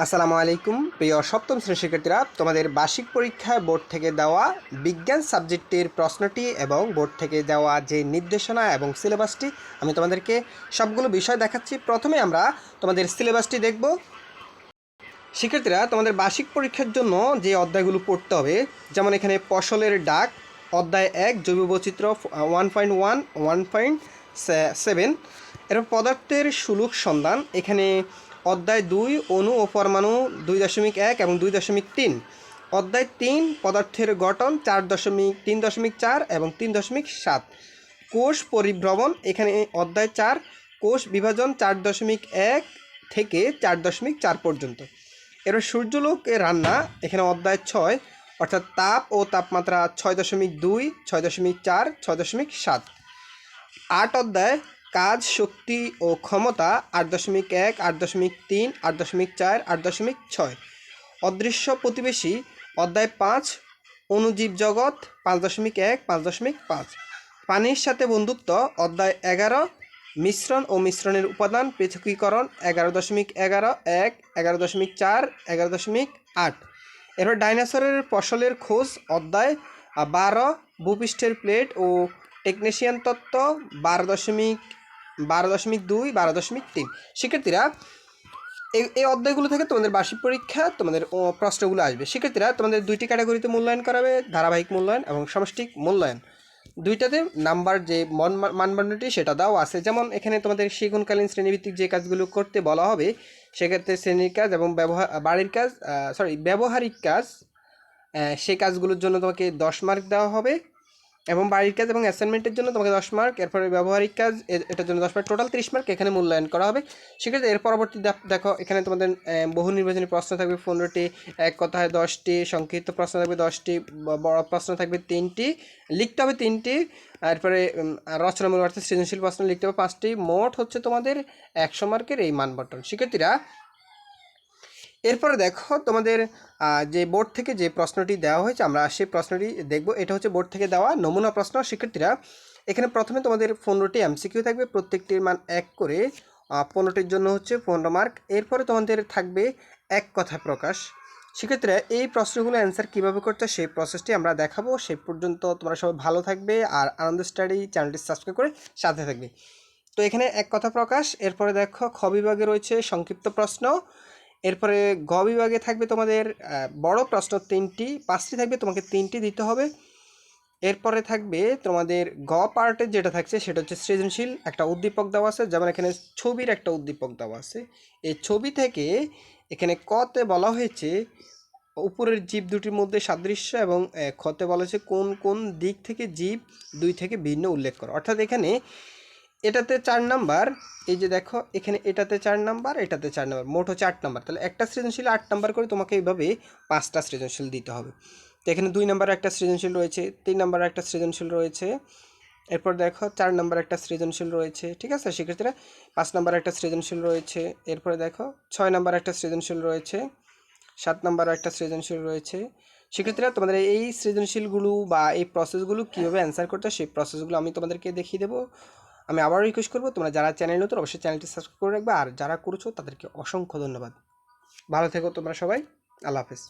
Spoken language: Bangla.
আসসালামু আলাইকুম, প্রিয় সপ্তম শ্রেণির শিক্ষার্থীরা, তোমাদের বার্ষিক পরীক্ষায় বোর্ড থেকে দেওয়া বিজ্ঞান সাবজেক্টের প্রশ্নটি এবং বোর্ড থেকে দেওয়া যে নির্দেশনা এবং সিলেবাসটি, আমি তোমাদেরকে সবগুলো বিষয় দেখাচ্ছি। প্রথমে আমরা তোমাদের সিলেবাসটি দেখব। শিক্ষার্থীরা, তোমাদের বার্ষিক পরীক্ষার জন্য যে অধ্যায়গুলো পড়তে হবে, যেমন এখানে ফসলের ডাক, অধ্যায় এক, জৈব বৈচিত্র্য, one point one one point seven. এরপর পদার্থের সুলুক সন্ধান, এখানে অধ্যায় দুই, অণু ও পরমাণু দুই দশমিক এক এবং দুই দশমিক তিন। অধ্যায় তিন, পদার্থের গঠন চার দশমিক তিন দশমিক চার এবং তিন দশমিক সাত। কোষ পরিভ্রমণ, এখানে অধ্যায় চার, কোষ বিভাজন চার দশমিক এক থেকে চার দশমিক চার পর্যন্ত। এবার সূর্যলোকে রান্না, এখানে অধ্যায় ছয়, অর্থাৎ তাপ ও তাপমাত্রা ছয় দশমিক দুই, ছয় দশমিক চার, ছয় দশমিক সাত। আট অধ্যায় কাজ, শক্তি ও ক্ষমতা আট দশমিক এক, আট দশমিক তিন, আট দশমিক চার, আট দশমিক ছয়। অদৃশ্য প্রতিবেশী অধ্যায় পাঁচ অণুজীব জগৎ পাঁচ দশমিক এক, পাঁচ দশমিক পাঁচ। পানির সাথে বন্ধুত্ব অধ্যায় এগারো, মিশ্রণ ও মিশ্রণের উপাদান পৃথকীকরণ এগারো দশমিক এগারো এক, এগারো দশমিক চার, এগারো দশমিক আট। এরপর ডাইনোসরের ফসলের খোঁজ অধ্যায় বারো, ভূপৃষ্ঠের প্লেট ও টেকনিশিয়ান তত্ত্ব বারো দশমিক বারো দশমিক দুই, বারো দশমিক তিন। শিক্ষার্থীরা, এই এই অধ্যায়গুলো থেকে তোমাদের বার্ষিক পরীক্ষা, তোমাদের প্রশ্নগুলো আসবে। শিক্ষার্থীরা, তোমাদের দুইটি ক্যাটাগরিতে মূল্যায়ন করাবে, ধারাবাহিক মূল্যায়ন এবং সমষ্টিক মূল্যায়ন। দুইটাতে নাম্বার যে মন, মানদণ্ডটি, সেটা দাও আছে। যেমন এখানে তোমাদের সেগুনকালীন শ্রেণীভিত্তিক যে কাজগুলো করতে বলা হবে, সেক্ষেত্রে শ্রেণির কাজ এবং ব্যবহার বাড়ির কাজ সরি ব্যবহারিক কাজ সেই কাজগুলোর জন্য তোমাকে দশ মার্ক দেওয়া হবে। এবং বাড়ির কাজ এবং অ্যাসাইনমেন্টের জন্য তোমাকে দশ মার্ক এরপরে ব্যবহারিক কাজ এটার জন্য দশ মার্ক টোটাল ত্রিশ মার্ক এখানে মূল্যায়ন করা হবে। সেক্ষেত্রে এর পরবর্তী দেখ- এখানে তোমাদের বহু নির্বাচনী প্রশ্ন থাকবে, পনেরোটি, এক কথায় দশটি, সংক্ষিপ্ত প্রশ্ন থাকবে দশটি বড় প্রশ্ন থাকবে তিনটি, লিখতে হবে তিনটি, এরপরে রচনামূলক অর্থাৎ সৃজনশীল প্রশ্ন লিখতে হবে পাঁচটি। মোট হচ্ছে তোমাদের একশো মার্কের এই মানবন্টন। শিক্ষার্থীরা এরপরে দেখো তোমাদের যে বোর্ড থেকে যে প্রশ্নটি দেওয়া হয়েছে, আমরা সেই প্রশ্নটি দেখব। এটা হচ্ছে বোর্ড থেকে দেওয়া নমুনা প্রশ্ন, শিক্ষার্থীরা। এখানে প্রথমে তোমাদের পনেরোটি এমসিকিউ থাকবে, প্রত্যেকটির মান এক করে পনেরোটির জন্য হচ্ছে পনেরো মার্ক এরপরে তোমাদের থাকবে এক কথা প্রকাশ। শিক্ষার্থীরা, এই প্রশ্নগুলো অ্যান্সার কীভাবে করতে সেই প্রসেসটি আমরা দেখাবো। সেই পর্যন্ত তোমরা সবাই ভালো থাকবে আর আনন্দ স্টাডি চ্যানেলটি সাবস্ক্রাইব করে সাথে থাকবে। তো এখানে এক কথা প্রকাশ। এরপরে দেখো, খ বিভাগে রয়েছে সংক্ষিপ্ত প্রশ্ন। এরপরে গ বিভাগে থাকবে তোমাদের বড় প্রশ্ন তিনটি, পাঁচটি থাকবে, তোমাকে তিনটি দিতে হবে। এরপরে থাকবে তোমাদের গ পার্টে যেটা থাকছে, সেটা হচ্ছে সৃজনশীল, একটা উদ্দীপক দেওয়া আছে, যেমন এখানে ছবির একটা উদ্দীপক দেওয়া আছে। এই ছবি থেকে এখানে কতে বলা হয়েছে, উপরের জীব দুটির মধ্যে সাদৃশ্য এবং ক্ষতে বলা হয়েছে কোন কোন দিক থেকে জীব দুই থেকে ভিন্ন উল্লেখ করো। অর্থাৎ এখানে এটাতে চার নাম্বার, এই যে দেখো, এখানে এটাতে চার নাম্বার, এটাতে চার নাম্বার, মোট হচ্ছে আট নাম্বার। তাহলে একটা সৃজনশীল আট নাম্বার করে তোমাকে এইভাবে পাঁচটা সৃজনশীল দিতে হবে। তো এখানে দুই নাম্বার একটা সৃজনশীল রয়েছে, তিন নাম্বার একটা সৃজনশীল রয়েছে, এরপর দেখো চার নাম্বার একটা সৃজনশীল রয়েছে, ঠিক আছে? সেক্ষেত্রে পাঁচ নাম্বার একটা সৃজনশীল রয়েছে, এরপরে দেখো ছয় নাম্বার একটা সৃজনশীল রয়েছে, সাত নাম্বার একটা সৃজনশীল রয়েছে। সেক্ষেত্রে তোমাদের এই সৃজনশীলগুলো বা এই প্রসেসগুলো কীভাবে অ্যান্সার করতে সেই প্রসেসগুলো আমি তোমাদেরকে দেখিয়ে দেবো। আমি আবারও রিকোয়েস্ট করব, তোমরা যারা চ্যানেল নতুন, অবশ্যই চ্যানেলটি সাবস্ক্রাইব করে রাখবে। আর যারা করেছ, তাদেরকে অসংখ্য ধন্যবাদ। ভালো থেকো তোমরা সবাই। আল্লাহ হাফেজ।